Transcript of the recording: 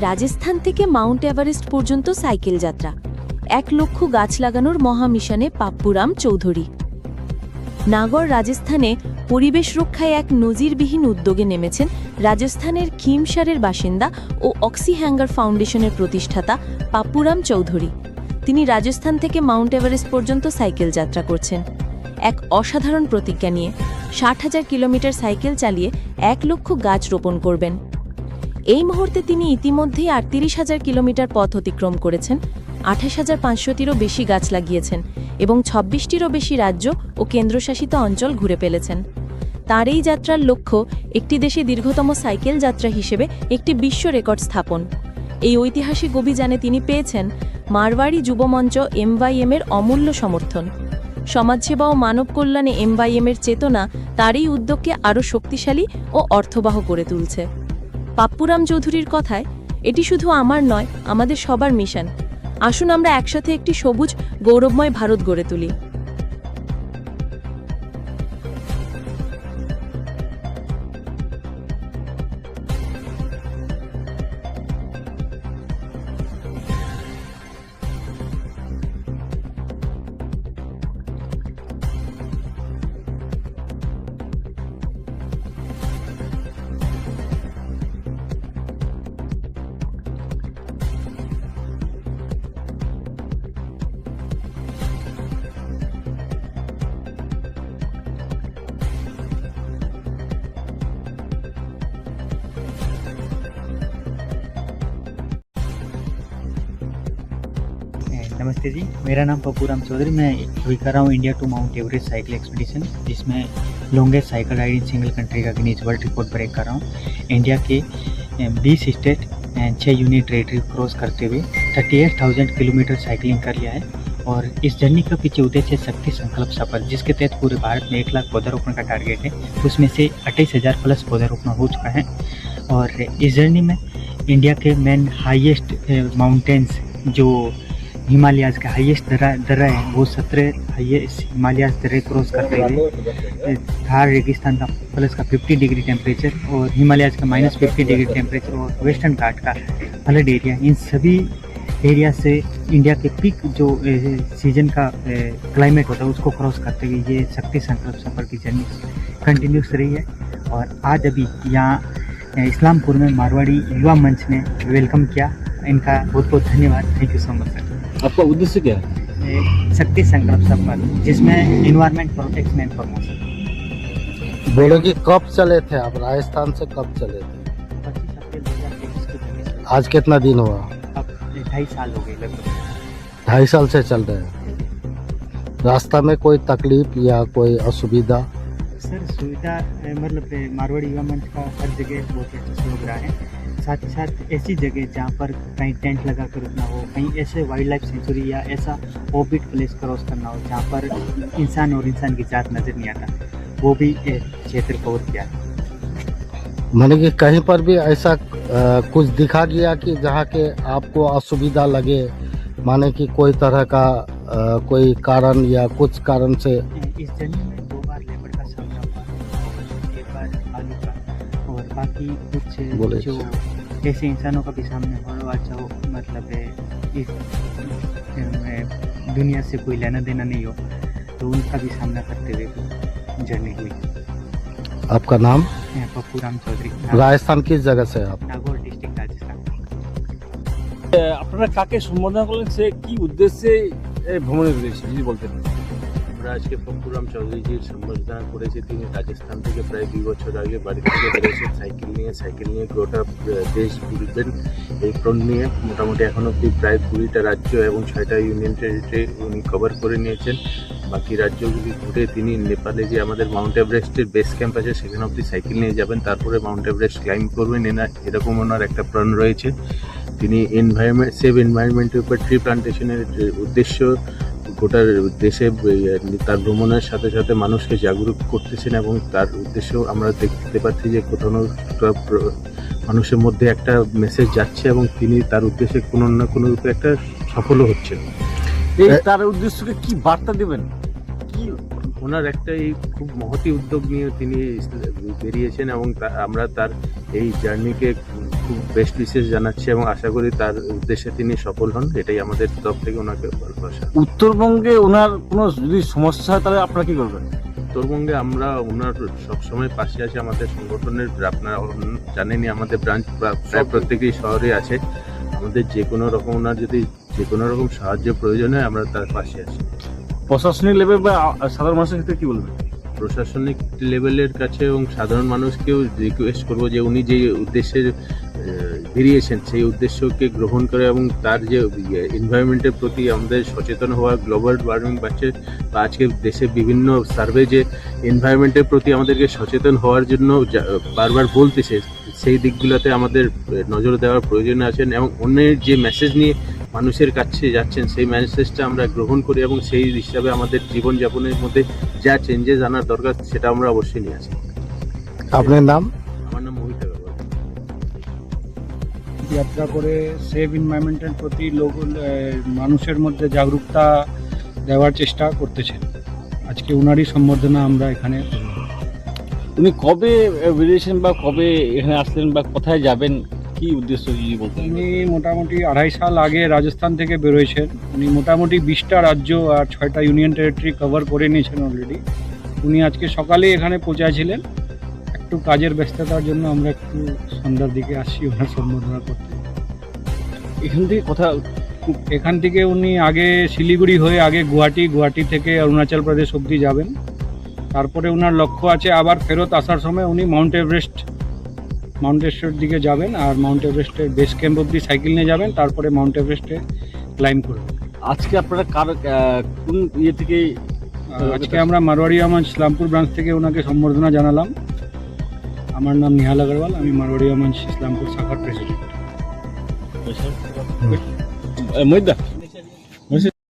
রাজস্থান থেকে Mount Everest পর্যন্ত cycle যাত্রা। এক লক্ষ গাছ লাগানোর মহামিশনে পাপ্পুরাম চৌধুরী। নাগর রাজস্থানে পরিবেশ রক্ষায় এক নজিরবিহীন উদ্যোগে নেমেছেন রাজস্থানের খিমসারের বাসিন্দা ও অক্সি হ্যাঙ্গার ফাউন্ডেশনের প্রতিষ্ঠাতা পাপ্পুরাম চৌধুরী। তিনি রাজস্থান থেকে মাউন্ট এভারেস্ট পর্যন্ত সাইকেল যাত্রা করছেন। এক অসাধারণ প্রতিজ্ঞা নিয়ে ষাট হাজার কিলোমিটার সাইকেল চালিয়ে এক লক্ষ গাছ রোপণ করবেন। এই মুহূর্তে তিনি ইতিমধ্যেই আটত্রিশ হাজার কিলোমিটার পথ অতিক্রম করেছেন, আঠাশ হাজার পাঁচশোটিরও বেশি গাছ লাগিয়েছেন এবং ছাব্বিশটিরও বেশি রাজ্য ও কেন্দ্রশাসিত অঞ্চল ঘুরে ফেলেছেন। তার এই যাত্রার লক্ষ্য একটি দেশে দীর্ঘতম সাইকেল যাত্রা হিসেবে একটি বিশ্ব রেকর্ড স্থাপন। এই ঐতিহাসিক অভিযানে তিনি পেয়েছেন মারওয়াড়ি যুবমঞ্চ এমওয়াইএম এর অমূল্য সমর্থন। সমাজসেবা ও মানব কল্যাণে এমওয়াইএম এর চেতনা তারই উদ্যোগকে আরও শক্তিশালী ও অর্থবাহ করে তুলছে। পাপ্পুরাম চৌধুরীর কথায়, এটি শুধু আমার নয়, আমাদের সবার মিশন। আসুন আমরা একসাথে একটি সবুজ, গৌরবময় ভারত গড়ে তুলি। नमस्ते जी, मेरा नाम पप्पूराम चौधरी, मैं अभी कर रहा हूँ India to Mount Everest cycle expedition जिसमें longest cycle ride in single country का गिनीज वर्ल्ड रिकॉर्ड ब्रेक कर रहा हूँ। इंडिया के बीस स्टेट एंड छः यूनिट टेरेटरी क्रॉस करते हुए thirty eight thousand kilometre cycling कर लिया है और इस जर्नी का पीछे उद्देश्य शक्ति संकल्प सफल, जिसके तहत पूरे भारत में एक लाख पौधारोपण का टारगेट है। उसमें से अट्ठाईस हज़ार प्लस पौधारोपण हो चुका है और इस जर्नी में इंडिया के मेन हाईएस्ट माउंटेन्स जो हिमालयाज का हाईएस्ट दर्रा दर्रा है वो सत्रह हाईएस्ट हिमालयाज दर्रे क्रॉस करते हुए थार रेगिस्तान का प्लस का 50 डिग्री टेम्परेचर और हिमालयाज का माइनस फिफ्टी डिग्री टेम्परेचर और वेस्टर्न घाट का फ्लड एरिया इन सभी एरिया से इंडिया के पिक जो सीज़न का क्लाइमेट होता है उसको क्रॉस करते हुए ये शक्ति संकल्प सफ़र की जर्नी कंटिन्यूस रही है और आज अभी यहाँ इस्लामपुर में मारवाड़ी युवा मंच ने वेलकम किया इनका बहुत बहुत धन्यवाद thank you so much sir आपका उद्देश्य क्या है? शक्ति संकल्प सफ़र जिसमें इन्वायरमेंट प्रोटेक्शन एंड प्रमोशन बोले कि कब चले थे आप? राजस्थान से कब चले थे? आज कितना दिन हुआ? अब ढाई साल हो गए लगभग। ढाई साल से चल रहे हैं। रास्ता में कोई तकलीफ़ या कोई असुविधा? सर सुविधा मतलब मारवाड़ी मंच का हर जगह बहुत ही अच्छा सहयोग रहा है। साथ ही साथ ऐसी जगह जहाँ पर कहीं टेंट लगा कर रुकना हो कहीं ऐसे वाइल्ड लाइफ सेंचुरी या ऐसा ओबिट प्लेस क्रॉस करना हो जहाँ पर इंसान और इंसान की जात नज़र नहीं आता वो भी क्षेत्र कवर किया माने कि कहीं पर भी ऐसा कुछ दिखा गया कि जहाँ के आपको असुविधा लगे माने कि कोई तरह का अ, कोई कारण या कुछ कारण से इस जर्नी में दो बार लेबर का सामना हुआ एक बार आलू का और बाकी कुछ बोले। जो ऐसे इंसानों का भी सामने हो अच्छा हो मतलब है, इस अ, दुनिया से कोई लेना देना नहीं हो तो उनका भी सामना करते हुए जर्नी हुई आपका नाम मैं पप्पू राम चौधरी राजस्थान किस जगह से है आप नागौर डिस्ट्रिक्ट राजस्थान আপনারা কাকে সম্বোধন করলেন সে কি উদ্দেশ্যে এ, ভ্রমণে বেরিয়েছে যদি বলতেন আমরা আজকে ফখরুরাম চৌধুরীজির সম্বর্ধনা করেছি। তিনি রাজস্থান থেকে প্রায় দুই বছর আগে বাড়ি থেকে বেরিয়েছেন সাইকেল নিয়ে সাইকেল নিয়ে গোটা দেশ ঘুরবেন এই ফ্রন্ট নিয়ে। মোটামুটি এখন অব্দি প্রায় কুড়িটা রাজ্য এবং ছয়টা ইউনিয়ন টেরিটরি উনি কভার করে নিয়েছেন। বাকি রাজ্যগুলি ঘুরে তিনি নেপালে যে আমাদের মাউন্ট এভারেস্টের বেস ক্যাম্প আছে, সেখানে অব্দি সাইকেল নিয়ে যাবেন। তারপরে মাউন্ট এভারেস্ট ক্লাইম্ব করবেন। এনা এরকম ওনার একটা প্ল্যান রয়েছে। তিনি এনভায়রনমেন্ট সেভ এনভায়রনমেন্টের উপর ট্রি প্লান্টেশনের উদ্দেশ্য গোটা দেশে তার ভ্রমণের সাথে সাথে মানুষকে জাগরুক করতেছেন এবং তার উদ্দেশ্য আমরা দেখতে পাচ্ছি যে কোথাও মানুষের মধ্যে একটা মেসেজ যাচ্ছে এবং তিনি তার উদ্দেশ্যে কোনো না কোনো রূপে একটা সফলও হচ্ছেন। এই তার উদ্দেশ্যকে কি বার্তা দেবেন? কি ওনার একটা এই খুব মহতি উদ্যোগ নিয়ে তিনি বেরিয়েছেন এবং আমরা তার এই জার্নিকে বেস্ট বিশেষ জানাচ্ছি এবং আশা করি তার উদ্দেশ্যে তিনি সফল হন এটাই আমাদের তরফ থেকে ওনাকে ভালোবাসা। উত্তরবঙ্গে ওনার কোনো যদি সমস্যা হয় তাহলে আপনারা কি করবেন? উত্তরবঙ্গে আমরা ওনার সবসময় পাশে আছি আমাদের সংগঠনের আপনারা জানেনই আমাদের ব্রাঞ্চ প্রায় প্রত্যেকেই শহরে আছে। আমাদের যে কোনো রকম ওনার যদি যে কোনো রকম সাহায্য প্রয়োজন হয় আমরা তার পাশে আছি। প্রশাসনিক লেভেল বা সাধারণ মানুষের ক্ষেত্রে কি বলবেন? প্রশাসনিক লেভেলের কাছে এবং সাধারণ মানুষকেও রিকোয়েস্ট করব যে উনি যে উদ্দেশ্যে বেরিয়েছেন সেই উদ্দেশ্যকে গ্রহণ করে এবং তার যে এনভায়রনমেন্টের প্রতি আমাদের সচেতন হওয়া গ্লোবাল ওয়ার্মিং বাড়ছে, বা আজকে দেশে বিভিন্ন সার্ভে যে এনভায়রনমেন্টের প্রতি আমাদেরকে সচেতন হওয়ার জন্য বারবার বলতেছে, সেই দিকগুলোতে আমাদের নজর দেওয়ার প্রয়োজন আছেন এবং অন্যের যে মেসেজ নিয়ে মানুষের কাছে যাচ্ছেন সেই মেসেজটা আমরা গ্রহণ করি এবং সেই হিসাবে আমাদের জীবনযাপনের মধ্যে যা চেঞ্জেস আনার দরকার সেটা আমরা অবশ্যই নিয়ে আসি। আপনার নাম? আমার নাম মোহিত যাত্রা করে সেভ এনভায়রনমেন্টের প্রতি লোক মানুষের মধ্যে জাগরুকতা দেওয়ার চেষ্টা করতেছেন। আজকে উনারই সম্বর্ধনা আমরা এখানে। উনি কবে বেরিয়েছেন বা কবে এখানে আসলেন বা কোথায় যাবেন? কি উদ্দেশ্য যদি বলতেন উনি মোটামুটি আড়াই সাল আগে রাজস্থান থেকে বেরোয়েছেন। উনি মোটামুটি বিশটা রাজ্য আর ছয়টা ইউনিয়ন টেরিটরি কভার করে নিয়েছেন অলরেডি উনি আজকে সকালেই এখানে পৌঁছাছিলেন একটু কাজের ব্যস্ততার জন্য আমরা একটু সন্ধ্যার দিকে আসছি ওনার সম্বর্ধনা করতে। এখান থেকে কথা এখান থেকে উনি আগে শিলিগুড়ি হয়ে আগে গুয়াহাটি গুয়াহাটি থেকে অরুণাচল প্রদেশ অবধি যাবেন। তারপরে ওনার লক্ষ্য আছে আবার ফেরত আসার সময় উনি মাউন্ট এভারেস্ট মাউন্ট এভারেস্টের দিকে যাবেন আর মাউন্ট এভারেস্টের বেস ক্যাম্প অবধি সাইকেল নিয়ে যাবেন তারপরে মাউন্ট এভারেস্টে ক্লাইম করবেন। আজকে আপনারা কার কোন ইয়ে থেকে আজকে আমরা মারোয়ারি আমার ইসলামপুর ব্রাঞ্চ থেকে ওনাকে সম্বর্ধনা জানালাম। আমার নাম নিহাল আগরওয়াল আমি মারোয়ারি আমার ইসলামপুর শাখার প্রেসিডেন্ট মহিদা